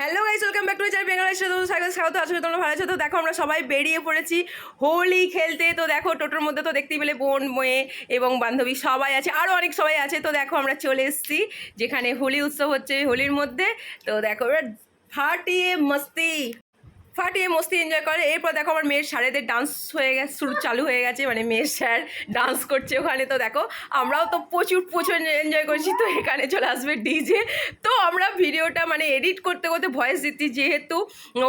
Hello guys welcome back to channel বেঙ্গলের সাথে স্বাগত স্বাগত আসলে তোমরা ভালো আছো। তো দেখো, আমরা সবাই বেরিয়ে পড়েছি হোলি খেলতে। তো দেখো, টোটোর মধ্যে তো দেখতেই পেলে বোন, মেয়ে এবং বান্ধবী সবাই আছে আরও অনেক সবাই আছে। তো দেখো, আমরা চলে এসেছি, যেখানে হোলি উৎসব হচ্ছে হোলির মধ্যে। তো দেখো ফাটিয়ে মস্তি। ফাটিয়ে মস্তি এনজয় করে। এরপর দেখো আমার মেয়ের স্যারেদের ডান্স হয়ে গেছে, শুরু চালু হয়ে গেছে মানে মেয়ের স্যার ডান্স করছে ওখানে। তো দেখো, আমরাও তো প্রচুর প্রচুর এনজয় করছি। তো এখানে চলে আসবে ডিজে তো আমরা ভিডিওটা মানে এডিট করতে করতে ভয়েস দিচ্ছি। যেহেতু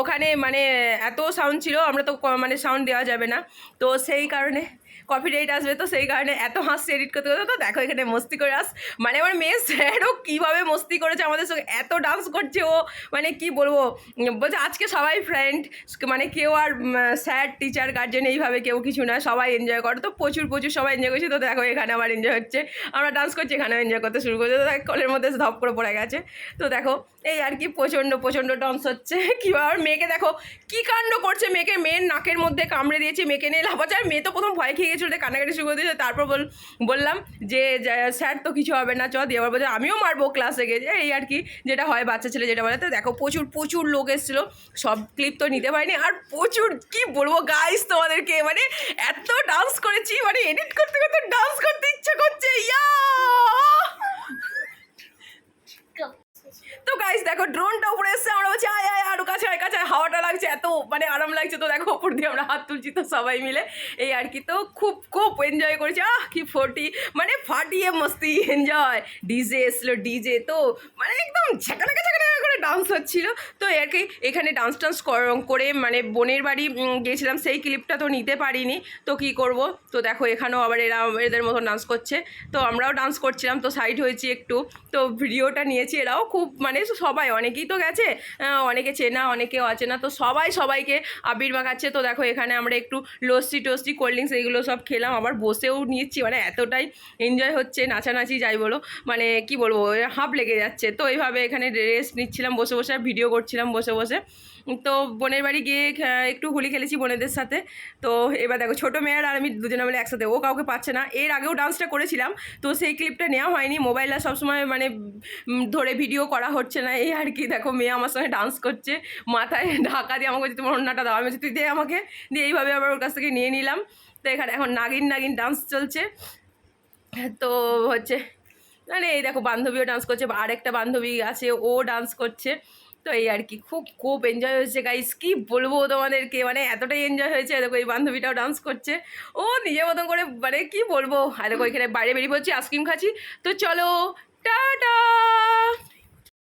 ওখানে মানে এত সাউন্ড ছিল, আমরা তো মানে সাউন্ড দেওয়া যাবে না। তো সেই কারণে কপিরাইট আসবে, তো সেই কারণে এত হাসি এডিট করতে করতে। তো দেখো এখানে মস্তি করে আস মানে আমার মেয়ে স্যারও কীভাবে মস্তি করেছে আমাদের সঙ্গে, এত ডান্স করছে ও। মানে কি বলব? বলছে, আজকে সবাই ফ্রেন্ড মানে কেউ আর স্যার টিচার গার্জেন এইভাবে কেউ কিছু না, সবাই এনজয় করে। তো প্রচুর প্রচুর সবাই এনজয় করছে। তো দেখো এখানে আমার এনজয় হচ্ছে। আমরা ডান্স করছি, এখানেও এনজয় করতে শুরু করছে। তো কলের মধ্যে ধপ করে পড়ে গেছে। তো দেখো, এই আর কি প্রচণ্ড প্রচণ্ড ডান্স হচ্ছে। কীভাবে মেয়েকে দেখো, কী কাণ্ড করছে? মেয়েকে মেয়ের নাকের মধ্যে কামড়ে দিয়েছে, মেয়েকে নিয়ে লাফাচ্ছে। আর মেয়ে তো প্রথম ভয় খেয়ে গেছিল দিয়ে কান্নাকাটি শুরু করে দিয়েছে। তারপর বল বললাম যে স্যার তো কিছু হবে না চ দিয়ে আবার বলছে আমিও মারবো ক্লাসে গিয়ে। এই আর কি যেটা হয় বাচ্চা ছেলে যেটা বলে। তো দেখো প্রচুর প্রচুর লোক এসেছিল। সব ক্লিপ তো নিতে পারিনি। আর প্রচুর কি বলব গাইস তোমাদেরকে মানে এত ডান্স করেছি মানে এডিট করতে করতে ডান্স করতে ইচ্ছে করছে। ইয়া! তো গাইস দেখো ড্রোনটা উপরে এসছে আমরা বলছি লাগছে এত মানে আরাম লাগছে। তো দেখো, ওপর দিয়ে আমরা হাত তুলছি, তো সবাই মিলে এই আর কি। তো খুব খুব এনজয় করেছি। আহ, কি ফটি মানে ফাটিয়ে মস্তি এনজয় ডিজে এসলো ডিজে তো মানে একদম ঝাঁকানাকা করে ডান্স হচ্ছিল। তো আর কি এখানে ডান্স টান্স করে মানে বোনের বাড়ি গিয়েছিলাম, সেই ক্লিপটা তো নিতে পারিনি। তো কি করব? তো দেখো এখানেও আবার এরা এদের মতন ডান্স করছে। তো আমরাও ডান্স করছিলাম, তো সাইড হয়েছি একটু। তো ভিডিওটা নিয়েছি এরাও খুব মানে সবাই, অনেকেই তো গেছে অনেকে চেনা, অনেকে অচেনা, তো সবাই সবাইকে আবির মাখাচ্ছে। তো দেখো এখানে আমরা একটু লস্যি টস্টি কোল্ড ড্রিঙ্কস এগুলো সব খেলাম। আবার বসেও নিচ্ছি মানে এতটাই এনজয় হচ্ছে, নাচানাচি যাই বলো মানে কি বলব হাঁপ লেগে যাচ্ছে। তো এইভাবে এখানে রেস্ট নিচ্ছিলাম। বসে বসে আর ভিডিও করছিলাম, বসে বসে। তো বোনের বাড়ি গিয়ে একটু হোলি খেলেছি বোনেদের সাথে। তো এবার দেখো, ছোটো মেয়ের আর আমি দুজনে মিলে একসাথে, ও কাউকে পাচ্ছে না। এর আগেও ডান্সটা করেছিলাম, তো সেই ক্লিপটা নেওয়া হয়নি। মোবাইলটা সবসময় মানে ধরে ভিডিও করা হচ্ছে না। এই আর কি, দেখো, মেয়ে আমার সঙ্গে ডান্স করছে। মাথায় ঢাকা দিয়ে আমাকে তোমার অন্যটা দাও। আমি তুই দে আমাকে। দিয়ে এইভাবে আবার ওর কাছ থেকে নিয়ে নিলাম। তো এখানে এখন নাগিন নাগিন ডান্স চলছে। তো হচ্ছে মানে এই দেখো, বান্ধবীও ডান্স করছে, আরেকটা বান্ধবী আছে, ও ডান্স করছে। তো এই আর কি, খুব খুব এনজয় হয়েছে গাইস কি বলব তোমাদেরকে মানে এতটাই এনজয় হয়েছে, দেখো এই বান্ধবীটাও ডান্স করছে। ও নিজের মতন করে মানে কি বলব, আর দেখো এখানে বাইরে বেরিয়ে পড়ছি আইসক্রিম খাচ্ছি। তো চলো, টাটা!